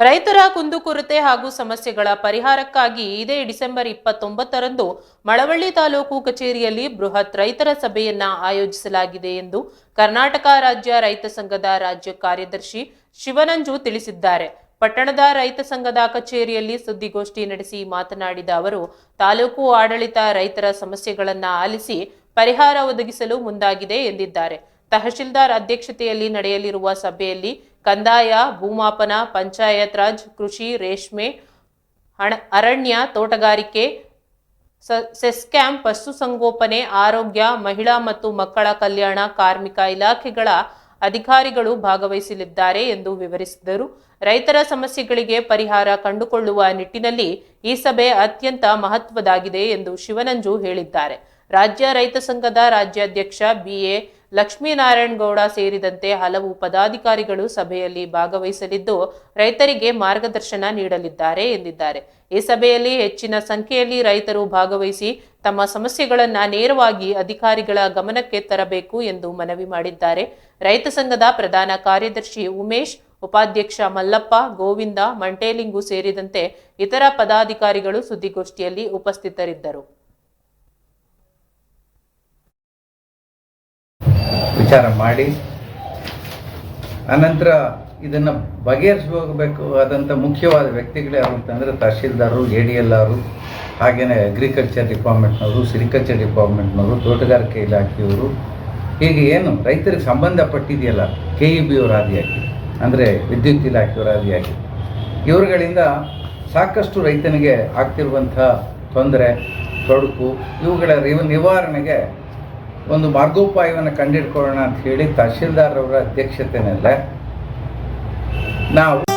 ರೈತರ ಕುಂದುಕೊರತೆ ಹಾಗೂ ಸಮಸ್ಯೆಗಳ ಪರಿಹಾರಕ್ಕಾಗಿ ಇದೇ ಡಿಸೆಂಬರ್ ಇಪ್ಪತ್ತೊಂಬತ್ತರಂದು ಮಳವಳ್ಳಿ ತಾಲೂಕು ಕಚೇರಿಯಲ್ಲಿ ಬೃಹತ್ ರೈತರ ಸಭೆಯನ್ನ ಆಯೋಜಿಸಲಾಗಿದೆ ಎಂದು ಕರ್ನಾಟಕ ರಾಜ್ಯ ರೈತ ಸಂಘದ ರಾಜ್ಯ ಕಾರ್ಯದರ್ಶಿ ಶಿವನಂಜು ತಿಳಿಸಿದ್ದಾರೆ. ಪಟ್ಟಣದ ರೈತ ಸಂಘದ ಕಚೇರಿಯಲ್ಲಿ ಸುದ್ದಿಗೋಷ್ಠಿ ನಡೆಸಿ ಮಾತನಾಡಿದ ಅವರು, ತಾಲೂಕು ಆಡಳಿತ ರೈತರ ಸಮಸ್ಯೆಗಳನ್ನು ಆಲಿಸಿ ಪರಿಹಾರ ಒದಗಿಸಲು ಮುಂದಾಗಿದೆ ಎಂದಿದ್ದಾರೆ. ತಹಶೀಲ್ದಾರ್ ಅಧ್ಯಕ್ಷತೆಯಲ್ಲಿ ನಡೆಯಲಿರುವ ಸಭೆಯಲ್ಲಿ ಕಂದಾಯ, ಭೂಮಾಪನ, ಪಂಚಾಯತ್ ರಾಜ್, ಕೃಷಿ, ರೇಷ್ಮೆ, ಹಣ, ಅರಣ್ಯ, ತೋಟಗಾರಿಕೆ, ಸ- ಸೆಸ್ಕ್ಯಾಂ, ಪಶುಸಂಗೋಪನೆ, ಆರೋಗ್ಯ, ಮಹಿಳಾ ಮತ್ತು ಮಕ್ಕಳ ಕಲ್ಯಾಣ, ಕಾರ್ಮಿಕ ಇಲಾಖೆಗಳ ಅಧಿಕಾರಿಗಳು ಭಾಗವಹಿಸಲಿದ್ದಾರೆ ಎಂದು ವಿವರಿಸಿದರು. ರೈತರ ಸಮಸ್ಯೆಗಳಿಗೆ ಪರಿಹಾರ ಕಂಡುಕೊಳ್ಳುವ ನಿಟ್ಟಿನಲ್ಲಿ ಈ ಸಭೆ ಅತ್ಯಂತ ಮಹತ್ವದಾಗಿದೆ ಎಂದು ಶಿವನಂಜು ಹೇಳಿದ್ದಾರೆ. ರಾಜ್ಯ ರೈತ ಸಂಘದ ರಾಜ್ಯಾಧ್ಯಕ್ಷ ಬಿಎ ಲಕ್ಷ್ಮೀನಾರಾಯಣ ಗೌಡ ಸೇರಿದಂತೆ ಹಲವು ಪದಾಧಿಕಾರಿಗಳು ಸಭೆಯಲ್ಲಿ ಭಾಗವಹಿಸಲಿದ್ದು, ರೈತರಿಗೆ ಮಾರ್ಗದರ್ಶನ ನೀಡಲಿದ್ದಾರೆ ಎಂದಿದ್ದಾರೆ. ಈ ಸಭೆಯಲ್ಲಿ ಹೆಚ್ಚಿನ ಸಂಖ್ಯೆಯಲ್ಲಿ ರೈತರು ಭಾಗವಹಿಸಿ ತಮ್ಮ ಸಮಸ್ಯೆಗಳನ್ನು ನೇರವಾಗಿ ಅಧಿಕಾರಿಗಳ ಗಮನಕ್ಕೆ ತರಬೇಕು ಎಂದು ಮನವಿ ಮಾಡಿದ್ದಾರೆ. ರೈತ ಸಂಘದ ಪ್ರಧಾನ ಕಾರ್ಯದರ್ಶಿ ಉಮೇಶ್, ಉಪಾಧ್ಯಕ್ಷ ಮಲ್ಲಪ್ಪ, ಗೋವಿಂದ, ಮಂಟೇಲಿಂಗು ಸೇರಿದಂತೆ ಇತರ ಪದಾಧಿಕಾರಿಗಳು ಸುದ್ದಿಗೋಷ್ಠಿಯಲ್ಲಿ ಉಪಸ್ಥಿತರಿದ್ದರು. ವಿಚಾರ ಮಾಡಿ, ಅನಂತರ ಇದನ್ನು ಬಗೆಹರಿಸಬೇಕು ಆದಂಥ ಮುಖ್ಯವಾದ ವ್ಯಕ್ತಿಗಳು ಯಾರು ಅಂತಂದರೆ ತಹಶೀಲ್ದಾರರು, ಎ ಡಿ ಎಲ್ ಆರು ಹಾಗೆಯೇ ಅಗ್ರಿಕಲ್ಚರ್ ಡಿಪಾರ್ಟ್ಮೆಂಟ್ನವರು ಸಿರಿಕಲ್ಚರ್ ಡಿಪಾರ್ಟ್ಮೆಂಟ್ನವರು ತೋಟಗಾರಿಕೆ ಇಲಾಖೆಯವರು. ಹೀಗೆ ಏನು ರೈತರಿಗೆ ಸಂಬಂಧಪಟ್ಟಿದೆಯಲ್ಲ ಕೆ ಇ ಬಿ ಅವರ ಆದಿಯಾಗಿ ಅಂದರೆ ವಿದ್ಯುತ್ ಇಲಾಖೆಯವರ ಆದಿಯಾಗಿ ಇವರುಗಳಿಂದ ಸಾಕಷ್ಟು ರೈತನಿಗೆ ಆಗ್ತಿರುವಂಥ ತೊಂದರೆ, ತೊಡಕು ಇವುಗಳ ನಿವಾರಣೆಗೆ ಒಂದು ಮಾರ್ಗೋಪಾಯವನ್ನು ಕಂಡುಹಿಡ್ಕೊಳ್ಳೋಣ ಅಂತ ಹೇಳಿ ತಹಶೀಲ್ದಾರ್ ಅವರ ಅಧ್ಯಕ್ಷತೆಯಲ್ಲೇ ನಾವು